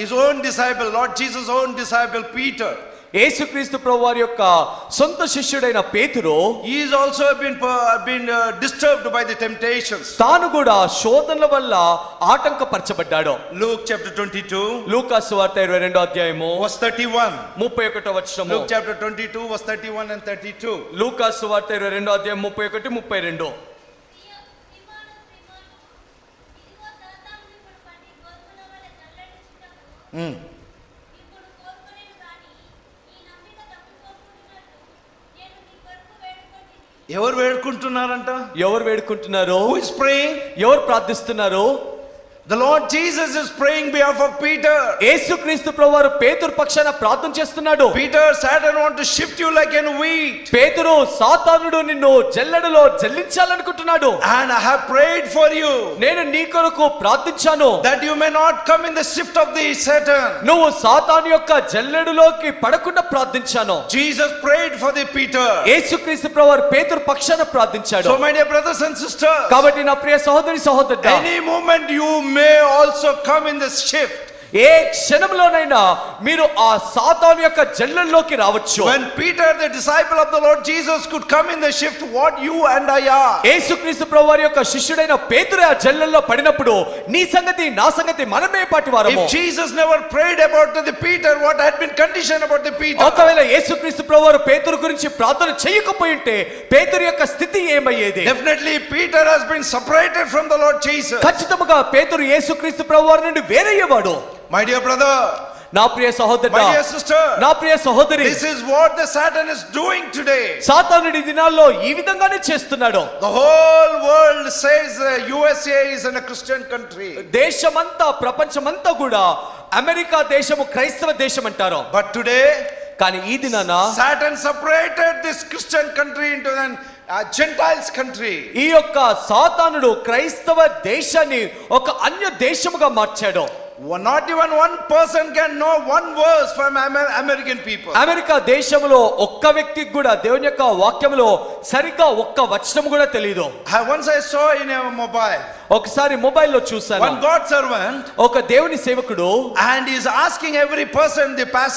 His own disciple, Lord Jesus own disciple Peter యేసుక్రీస్తు ప్రభు వారి యొక్క సొంత శిష్యుడైన పేతురు is also been been disturbed by the temptations తాను కూడా శోధనల వల్ల ఆటంకపరచబడ్డాడు. లూక్ చాప్టర్ 22 లూకాసు వార్త 22వ అధ్యాయము వర్స్ 31 31వ వచనం లూక్ చాప్టర్ 22 వర్స్ 31 అండ్ 32 లూకాసు వార్త 22వ అధ్యాయం 31 32 ఎవరు వేడుకుంటున్నారంట? ఎవరు వేడుకుంటున్నారు? ఎవరు ప్రార్థిస్తున్నారు? The Lord Jesus is praying behalf of Peter. యేసుక్రీస్తు ప్రభు వారు పేతురు పక్షాన ప్రార్థన చేస్తున్నాడు Peter, Satan want to shift you like an wheat. పేతురు సాతానుడు నిన్ను జల్లెడలో జల్లించాలనుకుంటున్నాడు And I have prayed for you నేను నీ కొరకు ప్రార్థించాను that you may not come in the shift of the Satan. నువ్వు సాతాను యొక్క జల్లెడులోకి పడకుండా ప్రార్థించాను Jesus prayed for the Peter. యేసుక్రీస్తు ప్రభు వారు పేతురు పక్షాన ప్రార్థించాడు So, my dear brothers and sisters, కాబట్టి నా ప్రియ సహోదరి సహోదరు any moment you may also come in this shift. ఏ క్షణంలోనైనా మీరు ఆ సాతాను యొక్క జల్లెల్లోకి రావచ్చు When Peter, the disciple of the Lord Jesus, could come in the shift, what you and I are. యేసుక్రీస్తు ప్రభు వారి యొక్క శిష్యుడైన పేతురు ఆ జల్లెల్లో పడినప్పుడు నీ సంగతి నా సంగతి మనమే పాటి వారము If Jesus never prayed about the Peter, what had been conditioned about the Peter? ఒకవేళ యేసుక్రీస్తు ప్రభు వారు పేతురు గురించి ప్రార్థన చేయకపోయి ఉంటే పేతురు యొక్క స్థితి ఏమయ్యేది Definitely, Peter has been separated from the Lord Jesus. ఖచ్చితంగా పేతురు యేసుక్రీస్తు ప్రభు వారి నుండి వేరయ్యేవాడు మై డియర్ బ్రదర్ నా ప్రియ సహోదరి మై డియర్ సిస్టర్ నా ప్రియ సహోదరి this is what the Satan is doing today సాతానుడి దినాల్లో ఈ విధంగానే చేస్తున్నాడు. The whole world says USA is in a Christian country దేశమంతా ప్రపంచమంతా కూడా అమెరికా దేశము క్రైస్తవ దేశం అంటారు. బట్ టుడే కానీ ఈ దినాన Satan separated this Christian country into then gentiles country ఈ యొక్క సాతానుడు క్రైస్తవ దేశాన్ని ఒక అన్య దేశముగా మార్చాడు. Even one person can know one verse from Amer- American people. America దేశంలో ఒక్క వ్యక్తికి కూడా దేవుని యొక్క వాక్యంలో సరిగ్గా ఒక్క వచనం కూడా తెలియదు I- Once I saw in a mobile, ఒకసారి మొబైల్లో చూసాను వన్ గాడ్ సర్వెంట్ ఒక దేవుని సేవకుడు and is asking every person the pass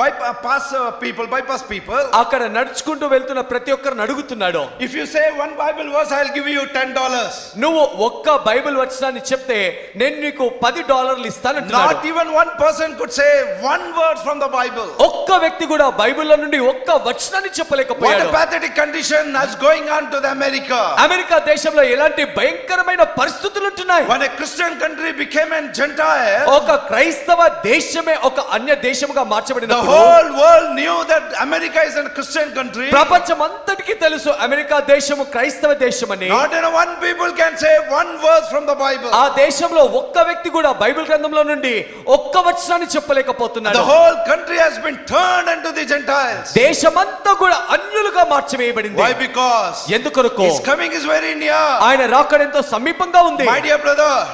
by pass people by pass people అక్కడ నడుచుకుంటూ వెళ్తున్న ప్రతి ఒక్కరిని అడుగుతున్నాడు. If you say one Bible verse I will give you 10 dollars నువ్వు ఒక్క బైబిల్ వచనాన్ని చెప్తే నేను నీకు 10 డాలర్లు ఇస్తాను అంటున్నాడు not even one person could say one word from the Bible ఒక్క వ్యక్తి కూడా బైబిల్ నుండి ఒక్క వచనాన్ని చెప్పలేకపోయాడు. What a pathetic condition has going on to the America America దేశంలో ఎలాంటి భయంకరమైన కఠినమైన పరిస్థితులు ఉంటున్నాయి one Christian country became an gentile ఒక క్రైస్తవ దేశమే ఒక అన్య దేశముగా మార్చబడింది whole world knew that America is an Christian country ప్రపంచం ప్రపంచమంతటికి తెలుసు అమెరికా దేశము క్రైస్తవ దేశం అని one people can say one word from the Bible ఆ దేశంలో ఒక్క వ్యక్తి కూడా బైబిల్ గ్రంథంలో నుండి ఒక్క వచనాన్ని చెప్పలేకపోతున్నాడు. Whole country has been turned into the gentiles దేశమంతా కూడా అన్యులుగా మార్చివేయబడింది. వై బికాజ్ ఎందుకొరకు? His coming is very India ఆయన రాకడంతో సమీ సమీపంగా ఉంది.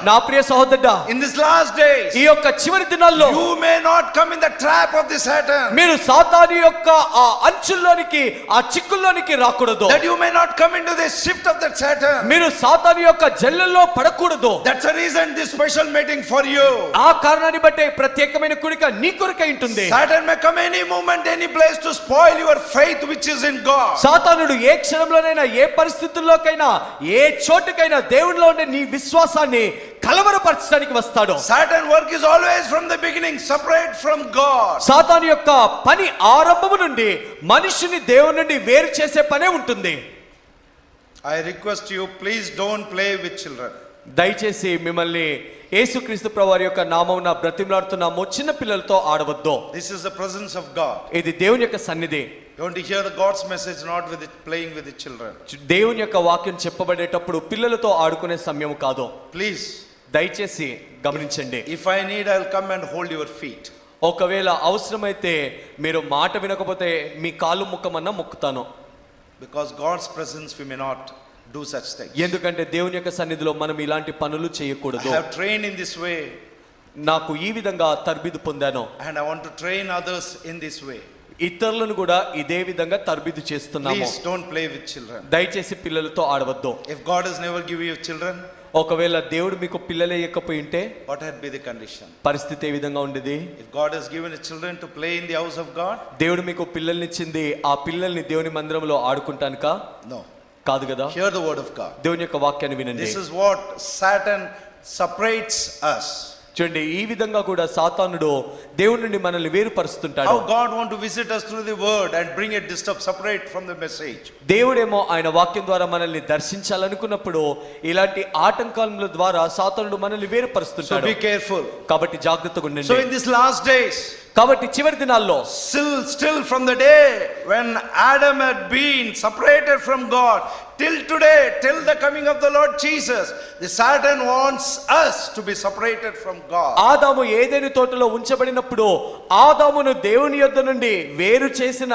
నా ప్రియ సహోదరుడు ఇన్ దిస్ లాస్ట్ డే ఈ యొక్క చివరి దినాల్లో you may not come in the trap of the Satan మీరు సాతాను యొక్క ఆ అంచుల్లోనికి ఆ చిక్కుల్లోనికి రాకూడదు. That you may not come in to the shift of the Satan మీరు సాతాను యొక్క జల్లెల్లో పడకూడదు. That's the reason this special meeting for you ఆ కారణాన్ని బట్టి ప్రత్యేకమైన కూడిక నీ కొరకై ఉంటుంది. Satan may come any moment any place to spoil your faith which is in God సాతానుడు ఏ క్షణంలోనైనా ఏ పరిస్థితుల్లోకైనా ఏ చోటుకైనా దేవుడి ఉండే నీ విశ్వాసాన్ని కలవరపరచడానికి వస్తాడు Satan work is always from the beginning, separate from God. సాతాను యొక్క పని ఆరంభము నుండి మనిషిని దేవుని నుండి వేరు చేసే పనే ఉంటుంది I request you, please don't play with children. దయచేసి మిమ్మల్ని యేసుక్రీస్తు ప్రభువారి యొక్క నామమున బ్రతిమలాడుతున్నాము చిన్న పిల్లలతో ఆడవద్దు This is the presence of God. ఇది దేవుని యొక్క సన్నిధి to hear the God's message not with playing with the children దేవుని యొక్క వాక్యం చెప్పబడేటప్పుడు పిల్లలతో ఆడుకునే సమయం కాదు. ప్లీజ్ దయచేసి గమనించండి. If I need I come and hold your feet ఒకవేళ అవసరమైతే మీరు మాట వినకపోతే మీ కాలు ముక్కమన్న ముక్కుతాను. Because God's presence we may not do such thing ఎందుకంటే దేవుని యొక్క సన్నిధిలో మనం ఇలాంటి పనులు చేయకూడదు. I train in this way నాకు ఈ విధంగా తరబిదు పొందాను. And I want train others in this way ఇతరులను కూడా ఇదే విధంగా తరబిది చేస్తున్నాము. ప్లీజ్ ప్లే విత్ చిల్డ్రన్ దయచేసి పిల్లలతో ఆడవద్దు. If God has never give you children ఒకవేళ దేవుడు మీకు పిల్లలే ఇవ్వకపోయి ఉంటే what had be the condition పరిస్థితి ఏ విధంగా ఉండేది? If God has given a children to play in the house of God దేవుడు మీకు పిల్లల్ని ఇచ్చింది ఆ పిల్లల్ని దేవుని మందిరంలో ఆడుకుంటానక? నో కాదు కదా? Hear the word of God దేవుని యొక్క వాక్యాన్ని వినండి. This is what Satan separates us. చూడండి ఈ విధంగా కూడా సాతానుడు దేవుడి నుండి మనల్ని వేరుపరుస్తుంటాడు. How God to visit us through the word and bring it disturb separate from the దేవుడేమో ఆయన వాక్యం ద్వారా మనల్ని దర్శించాలనుకున్నప్పుడు ఇలాంటి ఆటంకాల ద్వారా సాతానుడు మనల్ని వేరుపరుస్తుంటాడు. సో కేర్ఫుల్ కాబట్టి జాగ్రత్తగా ఉండండి. So in this last days కాబట్టి చివరి దినాల్లో still still from the day when Adam had been separated from God till today till the coming of the Lord Jesus the Satan wants us to be separated from God ఆదాము ఏదేని తోటలో ఉంచబడినప్పుడు ఆదామును దేవుని యొద్ద నుండి వేరు చేసిన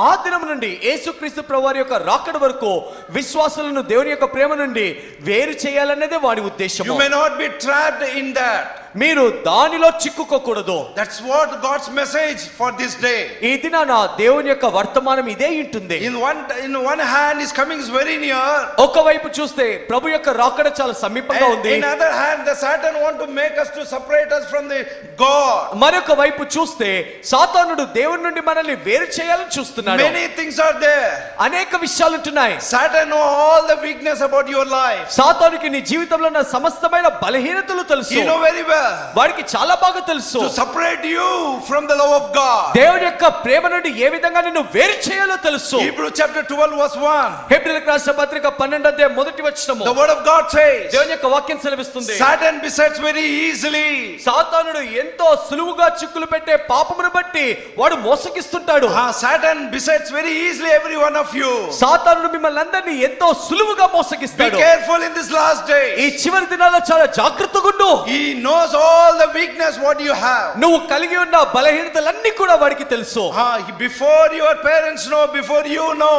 ఆ దినం నుండి యేసుక్రీస్తు ప్రవారి యొక్క రాకడ వరకు విశ్వాసులను దేవుని యొక్క ప్రేమ నుండి వేరు చేయాలనేదే వాడి ఉద్దేశం you may not be trapped in that మీరు దానిలో చిక్కుకోకూడదు. That's what God's message for this day ఈ దినాన దేవుని యొక్క వర్తమానం ఇదే ఉంటుంది. In one in one hand is coming very near ఒక వైపు చూస్తే ప్రభు యొక్క రాకడ చాలా సమీపంగా ఉంది. In other hand the Satan want to make us to separate us from the God మరొక వైపు చూస్తే సాతానుడు దేవుని నుండి మనల్ని వేరు చేయాలని చూస్తున్నాడు. మెనీ థింగ్స్ ఆర్ దేర్ అనేక విషయాలు ఉన్నాయి Satan know all the weakness about your life సాతానుకి నీ జీవితంలో ఉన్న సమస్తమైన బలహీనతలు తెలుసు. యు నో వెరీ వాడికి చాలా బాగా తెలుసు separate you from the love of God. దేవుని యొక్క ప్రేమ నుండి ఏ విధంగా నిన్ను వేరు చేయాలో తెలుసు Hebrew chapter 12 verse 1. హెబ్రిలకు రాసిన పత్రిక పన్నెండు అధ్యాయం మొదటి వచనము The word of God says, దేవుని యొక్క వాక్యం సెలవిస్తుంది Satan besets very easily. సాతానుడు ఎంతో సులువుగా చిక్కులు పెట్టే పాపమును బట్టి వాడు మోసగిస్తుంటాడు Ah, Satan besets very easily every one of you. సాతానుడు మిమ్మల్ని అందరినీ ఎంతో సులువుగా మోసగిస్తాడు careful in this last ఈ day. చివరి దినాల్లో చాలా జాగ్రత్తగా ఉండు He knows all the weakness what you have. నువ్వు కలిగి ఉన్న బలహీనతలన్నీ కూడా వాడికి తెలుసు Ah, before your parents know, before you know,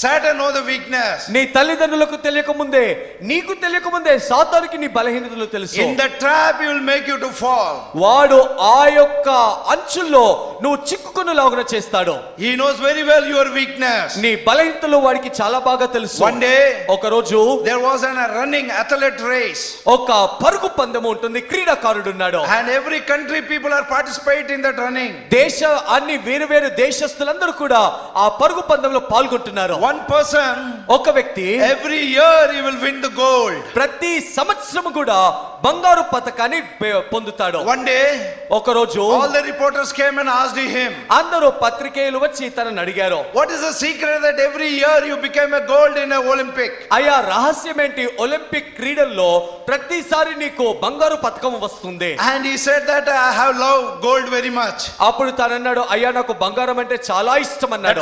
Satan know the weakness నీ తల్లిదండ్రులకు తెలియకముందే నీకు తెలియకముందే సాతానికి నీ బలహీనతలు తెలుసు. In the trap you will make you to fall వాడు ఆ యొక్క అంచుల్లో నువ్వు చిక్కుకొని లాగున చేస్తాడు. He knows very well your weakness నీ బలహీనతలు వాడికి చాలా బాగా తెలుసు. వన్ డే ఒక రోజు there was an running athlete race ఒక పరుగు పందెం ఉంటుంది క్రీడాకారుడు ఉన్నాడు and every country people are participate in that running దేశ అన్ని వేరు వేరు దేశస్తులందరూ కూడా ఆ పరుగు పందెంలో పాల్గొంటున్నారు. One person, ఒక వ్యక్తి every year he will win the gold. ప్రతి సంవత్సరం కూడా బంగారు పతకాన్ని పొందుతాడు. వన్ డే ఒక రోజు all the reporters came and asked him అందరూ పత్రికేయులు వచ్చి తనని అడిగారు. What is secret that every year you become gold in Olympic అయ్యా రహస్యం ఏంటి ఒలింపిక్ క్రీడల్లో ప్రతిసారి నీకు బంగారు పతకం వస్తుంది. And he said that I have love gold very much అప్పుడు తన అన్నాడు అయ్యా నాకు బంగారం అంటే చాలా ఇష్టం అన్నాడు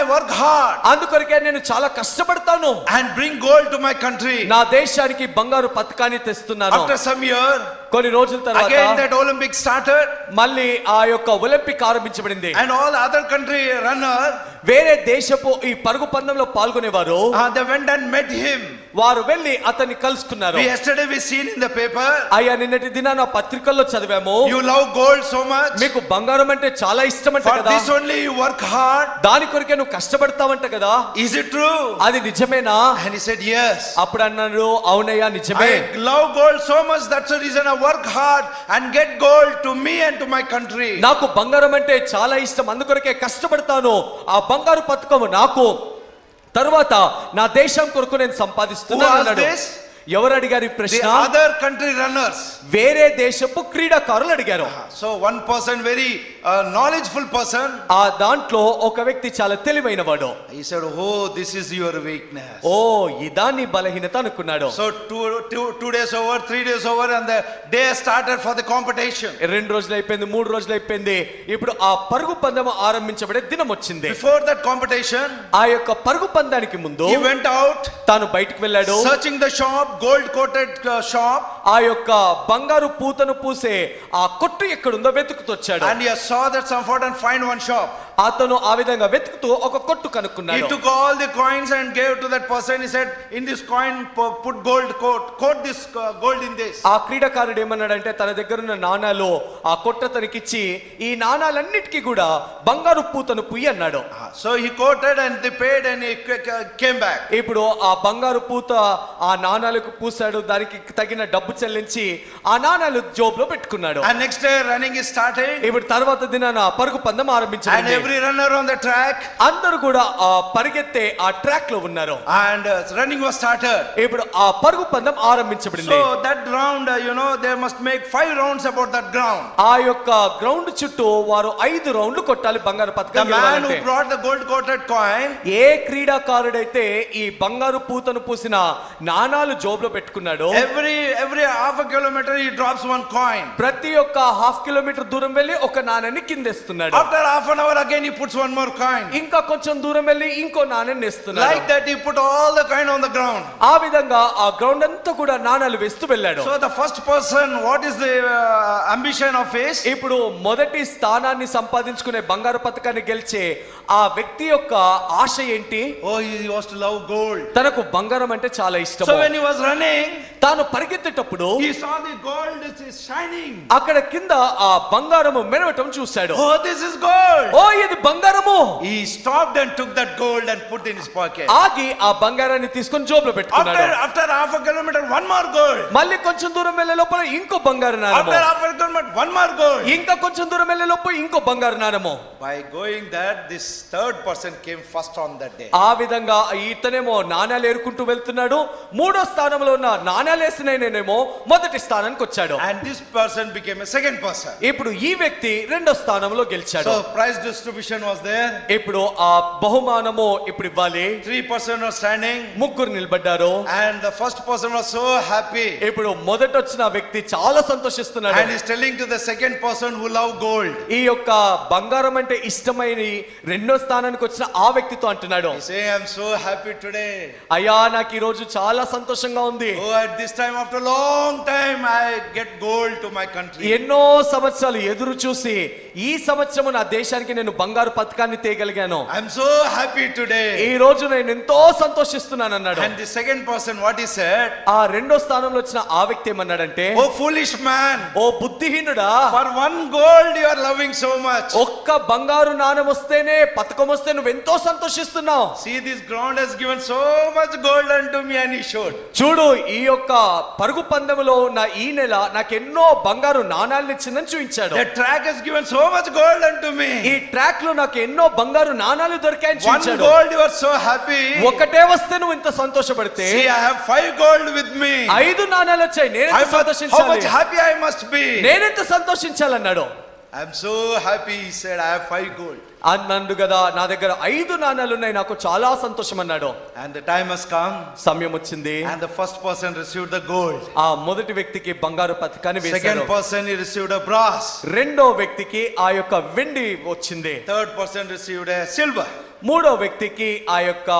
ఐ వర్క్ హార్డ్ అందుకొరకే నేను చాలా కష్టపడతాను. And bring gold my country నా దేశానికి బంగారు పతకాన్ని తెస్తున్నాను. 말하자면 కొన్ని రోజుల తర్వాత అగైన్ దట్ ఒలింపిక్ స్టార్టెడ్ మళ్ళీ ఆ యొక్క Olympic ఆరంభించబడింది. And all other country runner వేరే దేశపు ఈ పరుగు పందెంలో పాల్గొనేవారు the went and met him వారు వెళ్ళి అతన్ని కలుసుకున్నారు. Yesterday we seen in the paper అయ్యా నిన్నటి దినాన పత్రికల్లో చదివాము. You love gold so much మీకు బంగారం అంటే చాలా ఇష్టం అంట కదా. This only you work hard దాని కొరకే నువ్వు కష్టపడతావంట కదా. ఇస్ ఇట్ ట్రూ అది నిజమేనా? And he said yes. అప్పుడు అన్నాడు అవునయ్యా నిజమే. I love gold so much that's the reason I work hard and get gold to me and to my country. నాకు బంగారం అంటే చాలా ఇష్టం అందుకొరకే కష్టపడతాను ఆ బంగారు పథకం నాకు తరువాత నా దేశం కొరకు నేను సంపాదిస్తున్నాను? ఎవరు అడిగారు ప్రశ్న? అదర్ కంట్రీ రన్నర్స్ వేరే దేశపు క్రీడాకారులు అడిగారు. So one person very knowledge full person ఆ దాంట్లో ఒక వ్యక్తి చాలా తెలివైన వాడు ఇసడు oh this is your weakness oh ఇదాన్ని బలహీనత అనుకున్నాడు. So two two two days over three days over and day started for the competition రెండు రోజులు అయిపోయింది మూడు రోజులు అయిపోయింది. ఇప్పుడు ఆ పరుగు పందెం ఆరంభించబడే దినం వచ్చింది. బిఫోర్ దట్ కాంపిటీషన్ ఆ యొక్క పరుగు పందానికి ముందు వెంట అవుట్ తాను బయటకు వెళ్ళాడు. Searching the shop gold coated shop ఆ యొక్క బంగారు పూతను పూసే ఆ కొట్టు ఎక్కడుందో వెతుకుతొచ్చాడు. And you saw that some and find one shop అతను ఆ విధంగా వెతుకుతూ ఒక కొట్టు కనుక్కున్నాడు. He took the coins and gave to that person he said in this coin put gold coat coat this gold in ఆ క్రీడాకారుడు ఏమన్నాడు అంటే తన దగ్గర ఉన్న నాణాలు ఆ కొట్ట తనకి ఈ నాణాలన్నిటికీ కూడా బంగారు పూతను పుయ్యి అన్నాడు. So he coated and the paid and came back ఇప్పుడు ఆ బంగారు పూత ఆ నాణాలకు పూసాడు దానికి తగిన డబ్బు చెల్లించి ఆ నాణాలు జోబ్లో పెట్టుకున్నాడు నెక్స్ట్ రన్నింగ్ స్టార్ట్ అయ్యి ఇప్పుడు తర్వాత దినాన పరుగు పందం ఆరంభించాడు every runner on the track అందరూ కూడా ఆ పరిగెత్తే ఆ ట్రాక్లో ఉన్నారు. అండ్ రన్నింగ్ వాస్ స్టార్టెడ్ ఇప్పుడు ఆ పరుగు పందెం ఆరంభించబడింది. So that ground you know they must make 5 rounds about that ground ఆ యొక్క గ్రౌండ్ చుట్టూ వారు 5 రౌండ్లు కొట్టాలి బంగారు పతకం గెలవాలంటే the man who brought the gold coated coin ఏ క్రీడాకారుడు అయితే ఈ బంగారు పూతను పూసిన నాణాలు జోబులో పెట్టుకున్నాడు every every half kilometre he drops one coin ప్రతి ఒక్క హాఫ్ కిలోమీటర్ దూరం వెళ్ళి ఒక నాణాన్ని కిందేస్తున్నాడు. After half an hour again he puts one more coin. ఇంకా కొంచెం దూరం వెళ్ళి ఇంకో నాణ్యాన్ని వేస్తున్నాడు Like that he put all the coin on the ground. ఆ విధంగా ఆ గ్రౌండ్ అంతా కూడా నాణాలు వేస్తూ వెళ్ళాడు So the first person, what is the uh, ambition of his? ఇప్పుడు మొదటి స్థానాన్ని సంపాదించుకునే బంగారు పథకాన్ని గెలిచే ఆ వ్యక్తి యొక్క ఆశ ఏంటి Oh, he was to love gold. తనకు బంగారం అంటే చాలా ఇష్టం So when he was running, తాను పరిగెత్తేటప్పుడు he saw the gold is is shining. అక్కడ కింద ఆ బంగారము మెరవటం చూశాడు Oh, this is gold. ఓ ఉండేది బంగారము. ఈ stop and took that gold and put in his pocket ఆగి ఆ బంగారాన్ని తీసుకొని జోబులో పెట్టుకున్నాడు. After after half kilometre one more gold మళ్ళీ కొంచెం దూరం వెళ్ళే లోపల ఇంకో బంగారు నాణెం after half kilometre one more gold ఇంకా కొంచెం దూరం వెళ్ళే లోపల ఇంకో బంగారు నాణెం by going that this third person came first on that day ఆ విధంగా ఇతనేమో నాణాలు లేరుకుంటూ వెళ్తున్నాడు. మూడో స్థానంలో ఉన్న నాణాలు వేసిన నేనేమో మొదటి స్థానానికి వచ్చాడు. And this person became second person ఇప్పుడు ఈ వ్యక్తి రెండో స్థానంలో గెలిచాడు. Prize distribute distribution was there. ఇప్పుడు ఆ బహుమానము ఇప్పుడు ఇవ్వాలి Three person was standing. ముగ్గురు నిలబడ్డారు And the first person was so happy. ఇప్పుడు మొదట వచ్చిన వ్యక్తి చాలా సంతోషిస్తున్నాడు And he's telling to the second person who love gold. ఈ యొక్క బంగారం అంటే ఇష్టమైన రెండో స్థానానికి వచ్చిన ఆ వ్యక్తితో అంటున్నాడు say, I'm so happy today. అయ్యా నాకు ఈ రోజు చాలా సంతోషంగా ఉంది Oh, at this time, after long time, I get gold to my country. ఎన్నో సంవత్సరాలు ఎదురు చూసి ఈ సంవత్సరం నా దేశానికి నేను బంగారు పథకాన్ని తీయగలిగాను. ఐఎమ్ సో హ్యాపీ టుడే ఈ రోజు నేను ఎంతో సంతోషిస్తున్నాను అన్నాడు. And the second person what is said ఆ రెండో స్థానంలో వచ్చిన ఆ వ్యక్తి ఏమన్నాడంటే ఓ ఫూలిష్ మ్యాన్ ఓ బుద్ధిహీనుడా for one gold you are loving so much ఒక్క బంగారు నాణం వస్తేనే పథకం వస్తే నువ్వు ఎంతో సంతోషిస్తున్నావు. See this ground has given so much gold and to me అని షోర్ చూడు ఈ యొక్క పరుగు పందెములో ఉన్న ఈ నెల నాకు ఎన్నో బంగారు నాణాలు ఇచ్చిందని చూపించాడు. The track has given so much gold and to me ఈ ట్రాక్ ప్యాక్లో నాకు ఎన్నో బంగారు నాణాలు దొరికాయని గోల్డ్ యువర్ సో హ్యాపీ ఒకటే వస్తే నువ్వు ఇంత సంతోషపడితే I have five gold with me ఐదు నాణాలు వచ్చాయి. నేను ఐ సంతోషించాలి? How much happy I must be నేను ఎంత సంతోషించాలన్నాడు? I am so happy he said I have five gold అన్నాడు కదా నా దగ్గర ఐదు నాణాలు ఉన్నాయి నాకు చాలా సంతోషం అన్నాడు. And the time has come సమయం వచ్చింది. And the first person receive the gold ఆ మొదటి వ్యక్తికి బంగారు పతకాన్ని వేశారు second person receive the brass రెండో వ్యక్తికి ఆ యొక్క వెండి వచ్చింది. Third person receive the silver మూడో వ్యక్తికి ఆ యొక్క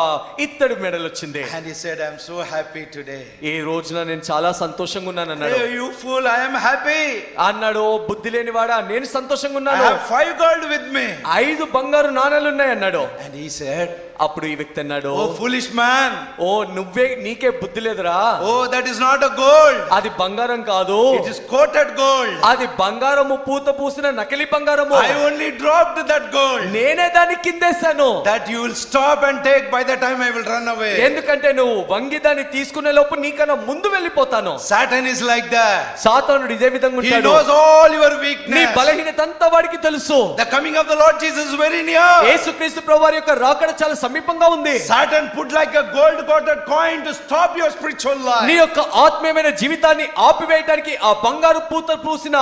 ఇత్తడి మెడల్ వచ్చింది And he said, I'm so happy today. ఈ రోజున నేను చాలా సంతోషంగా ఉన్నాను అన్నాడు Hey, you fool, I am happy. అన్నాడు "ఓ బుద్ధి లేనివాడా నేను సంతోషంగా I ఉన్నాను have five gold with me. ఐదు బంగారు నాణాలు ఉన్నాయి అన్నాడు And he said, అప్పుడు ఈ వ్యక్తి అన్నాడు ఓ ఫులిష్ మ్యాన్ ఓ నువ్వే నీకే బుద్ధి లేదురా. ఓ that is not a gold అది బంగారం కాదు. ఇట్ ఇస్ కోటెడ్ గోల్డ్ అది బంగారము పూత పూసిన నకిలీ బంగారం I only dropped that gold నేనే దాని కిందేశాను. That you will stop and take by the time I will run away ఎందుకంటే నువ్వు వంగి దాన్ని తీసుకునే లోపు నీకన్నా ముందు వెళ్ళిపోతాను. సాటన్ ఇస్ లైక్ దట్ సాతానుడు ఇదే విధంగా ఉంటాడు. He knows all your weakness నీ బలహీనత అంతా వాడికి తెలుసు. The coming of the lord Jesus very near యేసుక్రీస్తు ప్రభువారి యొక్క రాకడ చాలా సమీపంగా ఉంది. Satan put like a gold coated coin to stop your spiritual life నీ యొక్క ఆత్మీయమైన జీవితాన్ని ఆపివేయడానికి ఆ బంగారు పూత పూసిన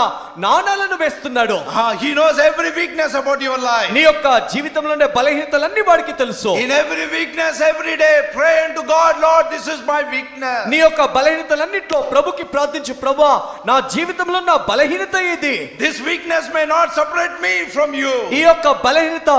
నాణాలను వేస్తున్నాడు. He knows every weakness about your life నీ యొక్క జీవితంలో ఉండే బలహీనతలన్నీ వాడికి తెలుసు. In every weakness every day pray to God lord this is my weakness నీ యొక్క బలహీనతలన్నిట్లో ప్రభుకి ప్రార్థించు ప్రభువా నా జీవితంలో నా బలహీనత ఇది this weakness may not separate me from you ఈ యొక్క బలహీనత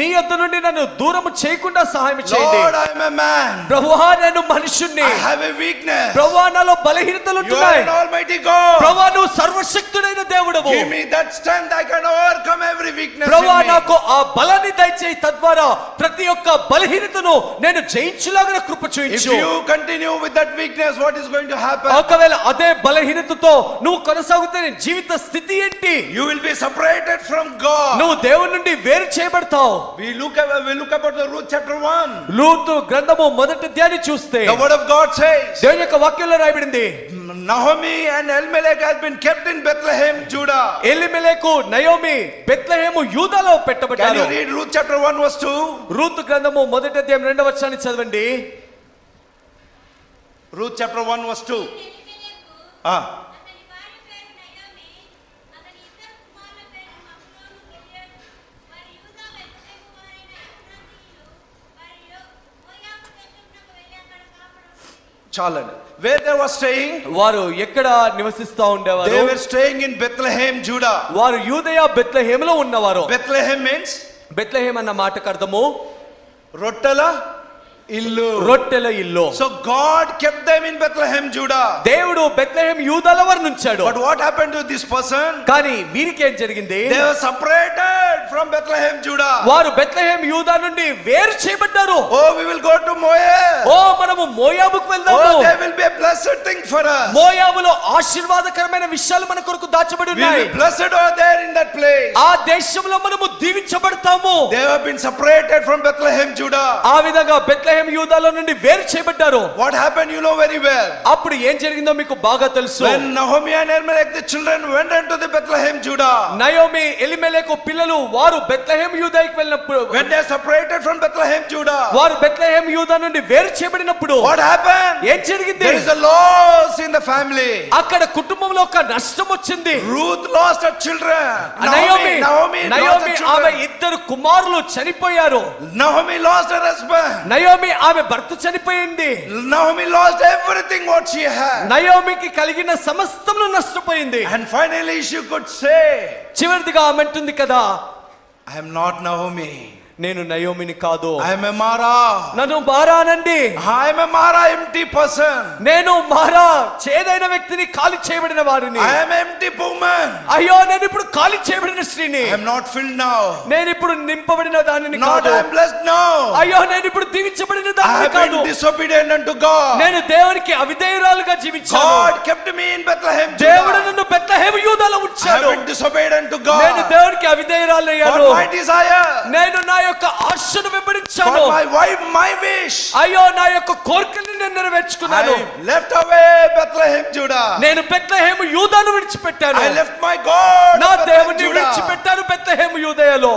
నీ యొద్ద నుండి నన్ను దూరం చేయకుండా లేకుండా సహాయం చేయండి. Lord I am a man ప్రభువా నేను మనిషిని ఐ హావ్ ఎ వీక్నెస్ ప్రభువా నాలో బలహీనతలు ఉన్నాయి యు ఆర్ ఆల్మైటీ గాడ్ ప్రభువా నువ్వు సర్వశక్తుడైన దేవుడవు. Give me that strength I can overcome every weakness ప్రభువా నాకు ఆ బలాన్ని దయచేయి. తద్వారా ప్రతి ఒక్క బలహీనతను నేను జయించులాగా కృప చూయించు if you continue with that weakness what is going to happen ఒకవేళ అదే బలహీనతతో నువ్వు కొనసాగుతున్న జీవిత స్థితి ఏంటి? You will be separated from God నువ్వు దేవుని నుండి వేరు చేయబడతావు. We look at we look about the Ruth chapter 1. లూతు గ్రంథము మొదటి ధ్యాని చూస్తే The word of God says, దేవుని యొక్క వాక్యంలో రాయబడింది Naomi and Elimelech has been kept in Bethlehem, Judah. ఎలిమెలకు నయోమి బెత్లహేము యూదాలో Can పెట్టబడ్డారు you read Ruth chapter 1 verse 2? రూతు గ్రంథము మొదటి అధ్యాయం రెండవ వచనాన్ని చదవండి Ruth chapter 1 verse 2. ఎలిమెలెకు Chalan. Where they were staying? వారు ఎక్కడ నివసిస్తా ఉండేవారు They were staying in Bethlehem, Judah. వారు యూదయ బెత్లహేములో ఉన్నవారు Bethlehem means బెత్లహేం అన్న మాటకు అర్థము Rottala Illu. రొట్టెల ఇల్లు So God kept them in Bethlehem, Judah. దేవుడు బెత్లహేం యూదాల వారు నుంచాడు But what happened to this person? కానీ వీరికి ఏం జరిగింది They were separated from Bethlehem, Judah. వారు బెత్లహేం యూదా నుండి వేరు చేయబడ్డారు Oh, we will go to Moab. ఓ మనము మోయాబుకు వెళ్దాము Oh, there will be a blessed thing for us. మోయాబులో ఆశీర్వాదకరమైన విషయాలు మన కొరకు దాచబడి We will ఉన్నాయి be blessed over there in that place. ఆ దేశంలో మనము దీవించబడతాము They have been separated from Bethlehem, Judah. ఆ విధంగా ఎఫ్రాయిం యూదాలో నుండి వేరు చేయబడ్డారు what happen you know very well అప్పుడు ఏం జరిగిందో మీకు బాగా తెలుసు. When Naomi and Elimelech the children went into the Bethlehem Judah Naomi Elimelech పిల్లలు వారు బెత్లెహేమ్ యూదాకి వెళ్ళినప్పుడు when they separated from Bethlehem Judah వారు బెత్లెహేమ్ యూదా నుండి వేరు చేయబడినప్పుడు వాట్ హ్యాపెన్ ఏం జరిగింది? There is a loss in the family అక్కడ కుటుంబంలో ఒక నష్టం వచ్చింది. Ruth lost her children Naomi Naomi ఆమె ఇద్దరు కుమారులు చనిపోయారు. Naomi lost her husband Naomi Naomi ఆమె భర్త చనిపోయింది. Naomi lost everything what she had నయోమికి కలిగిన సమస్తమును నష్టపోయింది. And finally she could say చివర్దిగా ఆమె అంటుంది కదా ఐ యామ్ నాట్ నవోమి నేను నయోమిని కాదు. ఐ ఎమ్ మారా నన్ను మారానండి. I am Mara empty person నేను మారా చేదైన వ్యక్తిని ఖాళీ చేయబడిన వారిని. ఐ ఎమ్ అయ్యో నేను ఇప్పుడు ఖాళీ చేయబడిన స్త్రీని. ఐ నాట్ ఫిల్ నౌ నేను ఇప్పుడు నింపబడిన దానిని కాదు. ఐ అయ్యో నేను ఇప్పుడు దీవించబడిన దానిని కాదు. ఐ ఎమ్ నేను దేవునికి అవిధేయురాలుగా జీవించాను. కెప్ట్ మీ ఇన్ బెత్లెహేమ్ నన్ను బెత్లెహేమ్ యూదాలో ఉంచాడు. ఐ ఎమ్ డిసోబిడియెంట్ టు నేను దేవునికి అవిధేయురాలయ్యాను. నేను నా యొక్క ఆశను వెంబడించాను my wife, my wish. అయ్యో నా యొక్క కోరికల్ని నేను నెరవేర్చుకున్నాను left away Bethlehem, Judah. నేను Bethlehem యూదాను విడిచిపెట్టాను I left my God. నా దేవుని. విడిచిపెట్టాను బెత్లహేము యూదయలో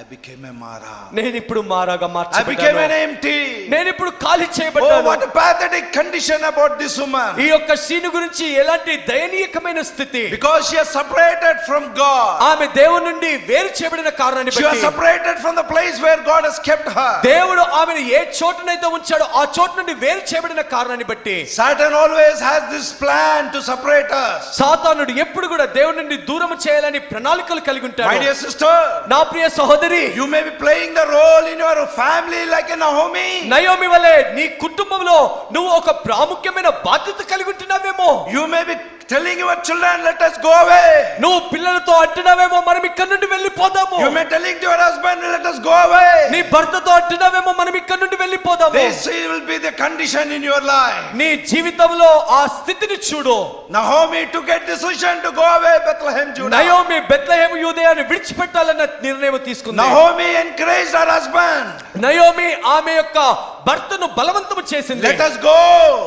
ఐ బికేమ్ ఏ మారా నేను ఇప్పుడు మారాగా మార్చబడ్డాను. ఐ బికేమ్ ఎన్ ఎంటీ నేను ఇప్పుడు ఖాళీ చేయబడ్డాను what pathetic condition about this woman ఈ యొక్క సీను గురించి ఎలాంటి దయనీయకమైన స్థితి? Because she has separated from God ఆమె దేవుని నుండి వేరు చేయబడిన కారణాన్ని బట్టి she has separated from the place where God has kept her దేవుడు ఆమెను ఏ చోటనైతే ఉంచాడో ఆ చోట నుండి వేరు చేయబడిన కారణాన్ని బట్టి. Satan always has this plan to separate us. సాతానుడు ఎప్పుడు కూడా దేవుని నుండి దూరం చేయాలని ప్రణాళికలు కలిగి ఉంటాడు. మై డియర్ సిస్టర్ నా ప్రియ సహోదరి సోదరి you may be playing the role in your family like a Naomi Naomi వలే నీ కుటుంబంలో నువ్వు ఒక ప్రాముఖ్యమైన బాధ్యత కలిగి ఉంటున్నావేమో. You may be telling your children, let us go away. నువ్వు పిల్లలతో అంటున్నావేమో మనం ఇక్కడ నుండి వెళ్ళిపోదాము You may telling to your husband, let us go away. నీ భర్తతో అంటున్నావేమో మనం ఇక్కడ నుండి వెళ్ళిపోదాము This will be the condition in your life. నీ జీవితంలో ఆ స్థితిని చూడు Naomi took a decision to go away Bethlehem, Judah. Naomi Bethlehem యూదయాన్ని విడిచిపెట్టాలన్న నిర్ణయం తీసుకుంది Naomi encouraged her husband. Naomi ఆమె యొక్క భర్తను బలవంతము చేసింది us go.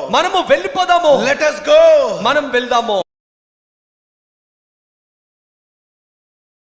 మనము వెళ్ళిపోదాము us go. మనం వెళ్దాము